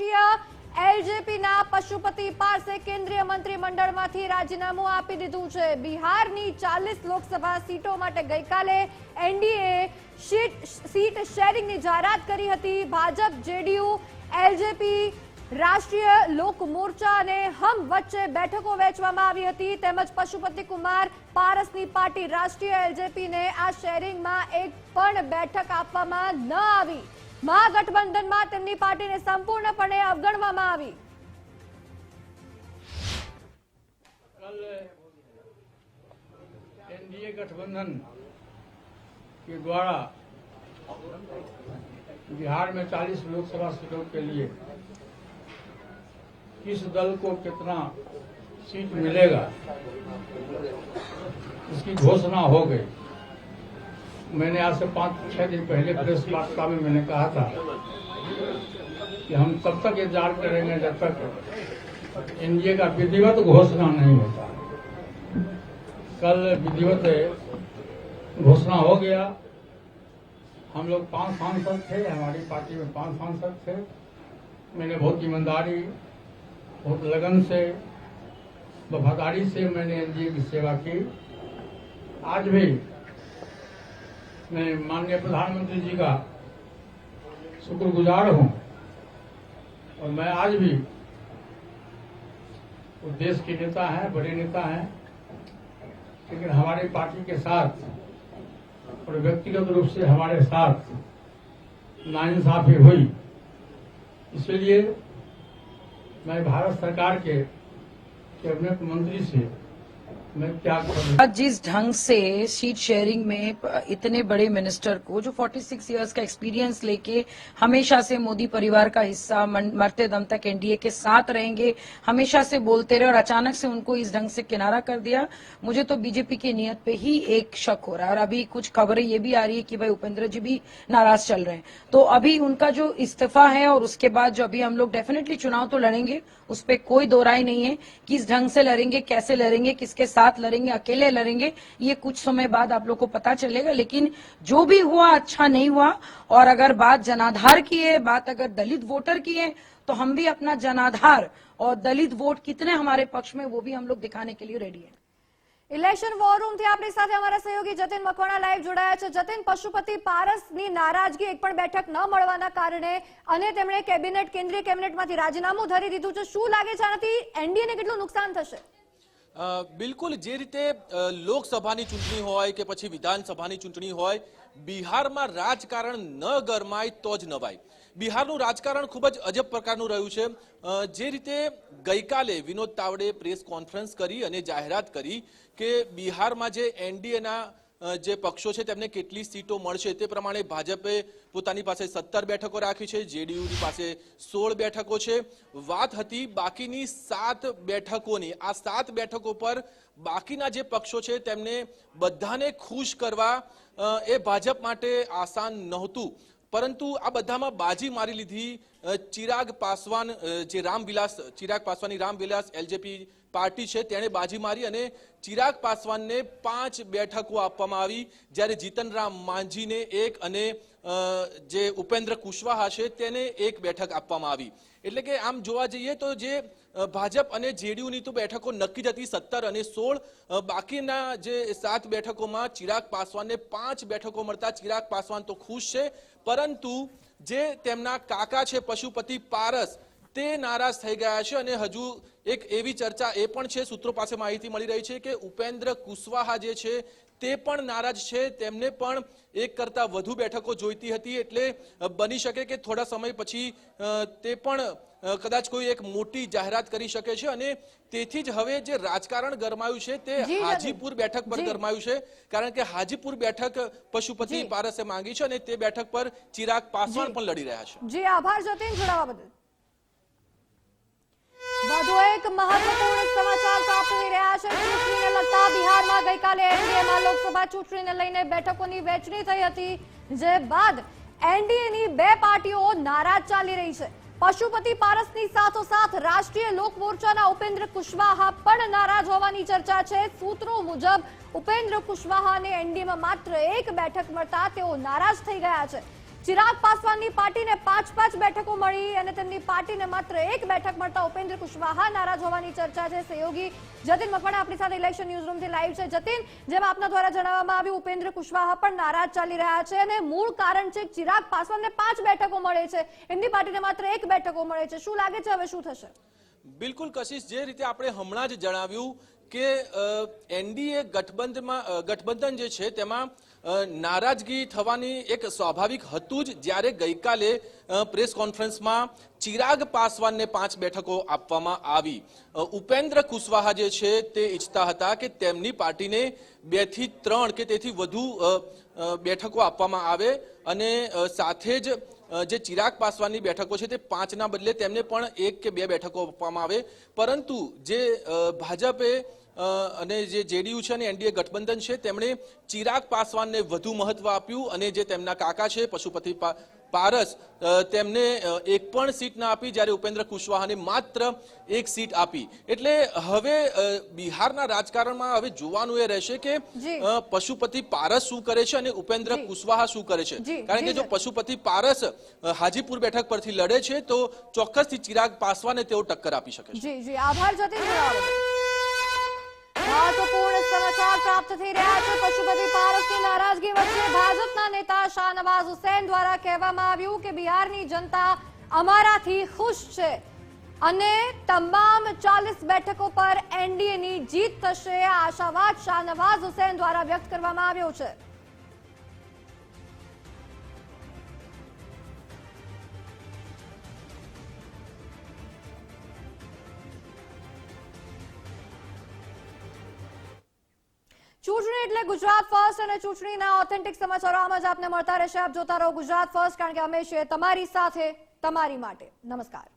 રાષ્ટ્રીય એલજેપીના પશુપતિ પારસે કેન્દ્રીય મંત્રીમંડળમાંથી રાજીનામું આપી દીધું છે. બિહારની ચાલીસ લોકસભા સીટો માટે ગઈકાલે એનડીએ સીટ શેરિંગની જાહેરાત કરી હતી. ભાજપ, જેડીયુ, એલજેપી, રાષ્ટ્રીય લોક મોરચા અને હમ વચ્ચે બેઠકો વહેંચવામાં આવી હતી. તેમજ પશુપતિ કુમાર પારસની પાર્ટી રાષ્ટ્રીય એલજેપીને આ શેરિંગમાં એક પણ બેઠક આપવામાં ન આવી. મહાગઠબંધનમાં તેમની પાર્ટીને સંપૂર્ણપણે અવગણવામાં આવી कल एनडीए गठबंधन के द्वारा बिहार में 40 लोकसभा सीटों के लिए किस दल को कितना सीट मिलेगा इसकी घोषणा हो गई मैंने आज से पाँच, छह दिन पहले प्रेस वार्ता में मैंने कहा था कि हम तब तक इंतज़ार करेंगे, जब तक एनडीए का विधिवत घोषणा नहीं होता। कल विधिवत घोषणा हो गया। हम लोग पाँच सांसद थे, हमारी पार्टी में पाँच सांसद थे। मैंने बहुत ईमानदारी, बहुत लगन से, वफादारी से मैंने एनडीए की सेवा की। आज भी मैं माननीय प्रधानमंत्री जी का शुक्रगुजार हूँ। और मैं आज भी वो देश के नेता हैं, बड़े नेता हैं, लेकिन हमारी पार्टी के साथ और व्यक्तिगत रूप से हमारे साथ नाइंसाफी हुई। इसलिए मैं भारत सरकार के कैबिनेट मंत्री से मैं आज जिस ढंग से सीट शेयरिंग में इतने बड़े मिनिस्टर को, जो 46 इयर्स का एक्सपीरियंस लेके हमेशा से मोदी परिवार का हिस्सा मरते दम तक एनडीए के साथ रहेंगे, हमेशा से बोलते रहे और अचानक से उनको इस ढंग से किनारा कर दिया, मुझे तो बीजेपी की नीयत पे ही एक शक हो रहा है। और अभी कुछ खबरें ये भी आ रही है कि भाई उपेंद्र जी भी नाराज़ चल रहे हैं। तो अभी उनका जो इस्तीफा है और उसके बाद जो अभी हम लोग डेफिनेटली चुनाव तो लड़ेंगे, उस पर कोई दो नहीं है किस ढंग से लड़ेंगे, कैसे लड़ेंगे, किसके साथ लड़ेंगे अकेले लड़ेंगे ये कुछ समय बाद आप लोग को पता चलेगा लेकिन जो भी हुआ अच्छा नहीं हुआ और अगर बात जनाधार की है बात अगर दलित वोटर की है तो हम भी अपना जनाधार और दलित वोट कितने हमारे पक्ष में वो भी हम लोग दिखाने के लिए रेडी है ઇલેક્શન વોર રૂમ થી આપણી સાથે અમારા સહયોગી જતીન મકવાણા લાઈવ જોડાયા છે જતીન પશુપતિ પારસની નારાજગી એક પણ બેઠક ન મળવાના કારણે અને તેમણે કેબિનેટ કેન્દ્રીય કેબિનેટમાંથી રાજીનામું ધરી દીધું છે શું લાગે છે આનાથી એનડીએને કેટલું નુકસાન થશે અ, બિલકુલ જે રીતે લોકસભાની ચૂંટણી હોય કે પછી વિધાનસભાની ચૂંટણી હોય, બિહારમાં રાજકારણ ન ગરમાય તો જ નવાય. બિહારનું રાજકારણ ખૂબ જ અજબ પ્રકારનું રહ્યું છે. જે રીતે ગઈકાલે વિનોદ તાવડે પ્રેસ કોન્ફરન્સ કરી અને જાહેરાત કરી કે બિહારમાં જે એનડીએના જે પક્ષો છે તેમને કેટલી સીટો મળશે તે પ્રમાણે ભાજપે પોતાની પાસે સત્તર બેઠકો રાખી છે, જેડીયુની પાસે સોળ બેઠકો છે. વાત હતી બાકીની સાત બેઠકોની. આ સાત બેઠકો પર બાકીના જે પક્ષો છે તેમને બધાને ખુશ કરવા એ ભાજપ માટે આસાન નહોતું. પરંતુ આ બધામાં બાજી મારી લીધી ચિરાગ પાસવાન જે રામવિલાસ, ચિરાગ પાસવાનની રામવિલાસ એલજેપી પાર્ટી છે, તેણે બાજી મારી અને ચિરાગ પાસવાનને પાંચ બેઠકો આપવામાં આવી. જ્યારે જીતનરામ માંઝીને એક અને જે ઉપેન્દ્ર કુશવાહા છે, તેને એક બેઠક આપવામાં આવી. એટલે કે આમ જોવા જઈએ તો જે ભાજપ અને જેડીયુની તો બેઠકો નક્કી જ હતી સત્તર અને સોળ. બાકીના જે સાત બેઠકોમાં ચિરાગ પાસવાનને પાંચ બેઠકો મળતા ચિરાગ પાસવાન તો ખુશ છે. પરંતુ જે તેમના કાકા છે, પશુપતિ પારસ, તે નારાજ થઈ ગયા છે અને હજુ એક એવી ચર્ચા એ પણ છે, સૂત્રો પાસે માહિતી મળી રહી છે કે ઉપેન્દ્ર કુશવાહા જે છે તે પણ નારાજ છે. તેમને પણ એક કરતા વધુ બેઠકો જોઈતી હતી એટલે બની શકે કે થોડા સમય પછી તે પણ કદાચ કોઈ એક મોટી જાહેરાત કરી શકે છે અને તેથી જ હવે જે રાજકારણ ગરમાયું છે તે હાજીપુર બેઠક પર ગરમાયું છે. કારણ કે હાજીપુર બેઠક પશુપતિ પારસે માંગી છે અને તે બેઠક પર ચિરાગ પાસવાન પણ લડી રહ્યા છે. જી આભાર જતીન જોડાવા બદલ. વધુ એક મહત્વપૂર્ણ સમાચાર પ્રાપ્ત થઈ રહ્યા છે. ચૂંટણીને લગતા બિહારમાં ગઈકાલે એનડીએમાં લોકસભા ચૂંટણીને લઈને બેઠકોની વહેંચણી થઈ હતી, જે બાદ એનડીએની બે પાર્ટીઓ નારાજ ચાલી રહી છે. પશુપતિ પારસની સાથોસાથ રાષ્ટ્રીય લોક મોરચાના ઉપેન્દ્ર કુશવાહા પણ નારાજ હોવાની ચર્ચા છે. સૂત્રો મુજબ ઉપેન્દ્ર કુશવાહાને એનડીએમાં માત્ર એક બેઠક મળતા તેઓ નારાજ થઈ ગયા છે. ચિરાગ પાસવાનની પાર્ટીને પાંચ પાંચ બેઠકો મળી અને તેમની પાર્ટીને માત્ર એક બેઠક મળતા ઉપેન્દ્ર કુશવાહા નારાજ હોવાની ચર્ચા છે. સહયોગી જતીન મકવાણા આપણી સાથે ઇલેક્શન ન્યૂઝ રૂમથી લાઈવ છે. જતીન, જેમ આપના દ્વારા જણાવવામાં આવ્યું, ઉપેન્દ્ર કુશવાહા પણ નારાજ ચાલી રહ્યા છે અને મૂળ કારણ છે ચિરાગ પાસવાનને પાંચ બેઠકો મળે છે. એમની પાર્ટીને માત્ર એક બેઠકો મળે છે. શું લાગે છે? હવે શું થશે? બિલકુલ, કશિશ, જે રીતે આપણે હમણાં જ જણાવ્યું કે એનડીએ ગઠબંધનમાં ગઠબંધન જે છે તેમાં નારાજગી થવાની એક સ્વાભાવિક હતું જ જ્યારે ગઈકાલે પ્રેસ કોન્ફરન્સમાં ચિરાગ પાસવાનને પાંચ બેઠકો આપવામાં આવી. ઉપેન્દ્ર કુશવાહા જે છે તે ઈચ્છતા હતા કે તેમની પાર્ટીને બેથી ત્રણ કે તેથી વધુ બેઠકો આપવામાં આવે અને સાથે જ જે ચિરાગ પાસવાનની બેઠકો છે તે પાંચના બદલે તેમને પણ એક કે બે બેઠકો આપવામાં આવે. પરંતુ જે ભાજપે અને જે જેડીયુ છે અને એનડીએ ગઠબંધન છે તેમણે ચિરાગ પાસવાનને વધુ મહત્વ આપ્યું અને જે તેમના કાકા છે પશુપતિ પારસ તેમને એક પણ સીટ ના આપી જ્યારે ઉપેન્દ્ર કુશવાહાને માત્ર એક સીટ આપી. એટલે હવે બિહારના રાજકારણમાં હવે જોવાનું એ રહેશે કે પશુપતિ પારસ શું કરે છે અને ઉપેન્દ્ર. કુશવાહા શું કરે છે? કારણ કે જો. પશુપતિ પારસ હાજીપુર બેઠક પરથી લડે છે તો ચોક્કસથી ચિરાગ પાસવાને તેઓ ટક્કર આપી શકે છે. જી જી. આભાર મહત્વપૂર્ણ સમાચાર પ્રાપ્ત થઈ રહ્યા છે. પશુપતિ પારસની નારાજગી વચ્ચે ભાજપના નેતા શાહનવાઝ હુસેન દ્વારા કહેવામાં આવ્યું કે બિહારની જનતા અમારાથી ખુશ છે અને તમામ ચાલીસ બેઠકો પર એનડીએની જીત થશે. આશાવાદ શાહનવાઝ હુસેન દ્વારા વ્યક્ત કરવામાં આવ્યો છે. ચૂંટણી એટલે ગુજરાત ફર્સ્ટ અને ચૂંટણીના ઓથેન્ટિક સમાચારો આમ જ આપને મળતા રહેશે. આપ જોતા રહો ગુજરાત ફર્સ્ટ કારણ કે અમે છીએ તમારી સાથે, તમારી માટે. નમસ્કાર.